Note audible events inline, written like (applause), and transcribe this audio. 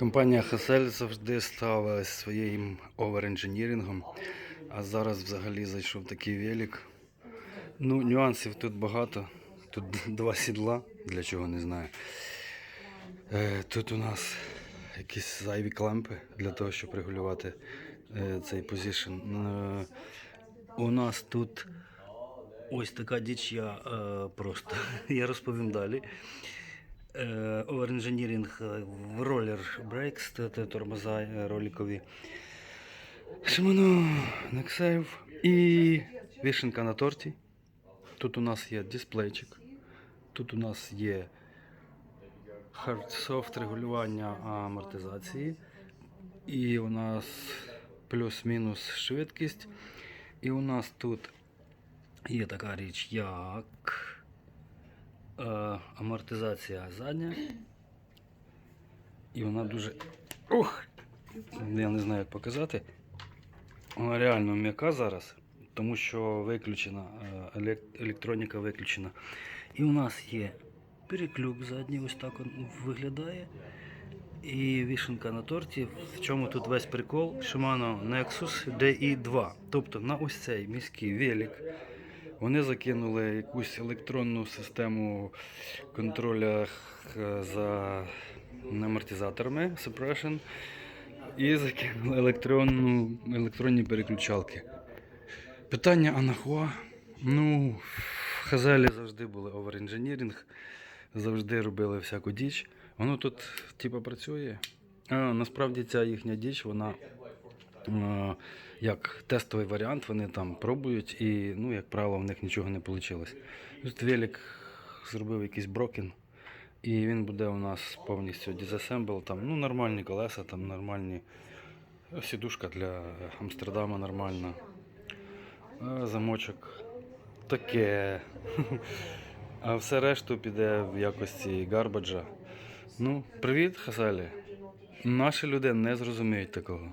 Компанія Хасель завжди ставилась своїм оверендженірингом, а зараз взагалі зайшов такий велик. Ну, нюансів тут багато. Тут (laughs) два сідла, для чого не знаю. Е, Тут у нас якісь зайві клампи для того, щоб регулювати е, цей позишн. Е, У нас тут ось така діч, я просто (laughs) я розповім далі. Оверінженірінг в ролер брейкс, тормоза е, роликові. Shimano Nexave і вишенка на торті. Тут у нас є дисплейчик. Тут у нас є hard-soft регулювання амортизації. І у нас плюс-мінус швидкість. І у нас тут є така річ, як е, амортизація задня. І вона дуже. Ух! Я не знаю, як показати. Вона реально м'яка зараз, тому що виключена, е, електроніка виключена. І у нас є переклюк задній, ось так він виглядає. І вішенка на торті. В чому тут весь прикол? Shimano Nexus DI2. Тобто на ось цей міський велик вони закинули якусь електронну систему контроля е, за амортизаторами Suppression і закинули електронну, електронні переключалки. Питання Анахуа. Ну, в Хазелі завжди були оверінженірінг, завжди робили всяку діч. Воно тут, типу, працює. А, насправді ця їхня діч, вона як тестовий варіант, вони там пробують і, ну, як правило, в них нічого не вийшло. Тут Велик зробив якийсь брокен, і він буде у нас повністю дизасембл, там, ну, нормальні колеса, там нормальні сідушка для Амстердама нормальна. Замочок таке. (laughs) А все решту піде в якості гарбаджа. Ну, привіт, Хасалі. Наші люди не зрозуміють такого.